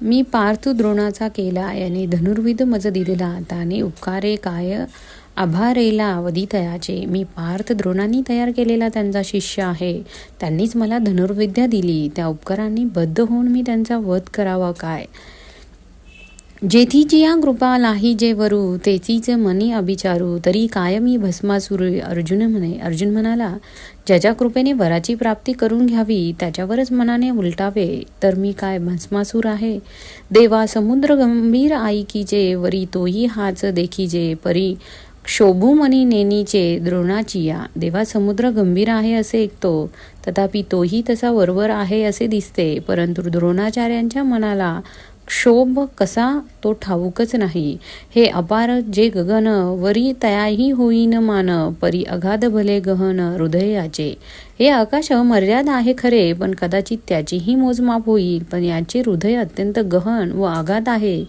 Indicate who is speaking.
Speaker 1: मी पार्थ द्रोणाचा केला याने धनुर्विद मज दिलेला ताने उपकारे काय आभारेला अवधी तयाचे. मी पार्थ द्रोणांनी तयार केलेला त्यांचा शिष्य आहे. त्यांनीच मला धनुर्विद्या दिली. त्या उपकारांनी बद्ध होऊन मी त्यांचा वध करावा काय? जेथीची या कृपा लाही जे वरू तेचीच मनी अभिचारू तरी कायमी भस्मासुर अर्जुन म्हणे अर्जुन म्हणाला ज्याच्या कृपेने वराची प्राप्ती करून घ्यावी त्याच्यावरच मनाने उलटावे तर मी काय भस्मासूर आहे? देवा समुद्र गंभीर आईकीचे वरी तोही हाच देखीजे परी क्षोभूमनी नेनीचे द्रोणाची या देवा समुद्र गंभीर आहे असे ऐकतो तथापि तोही तसा वरवर आहे असे दिसते परंतु द्रोणाचार्यांच्या मनाला क्षोभ कसा तो ठाऊकच नाही. हे अपार जे गगन वरी तयाही होईन मान परी अगाध भले गहन हृदयाचे. हे आकाश मर्यादा आहे खरे पण कदाचित त्याचीही मोजमाप होईल पण याचे हृदय अत्यंत गहन व आघात आहे.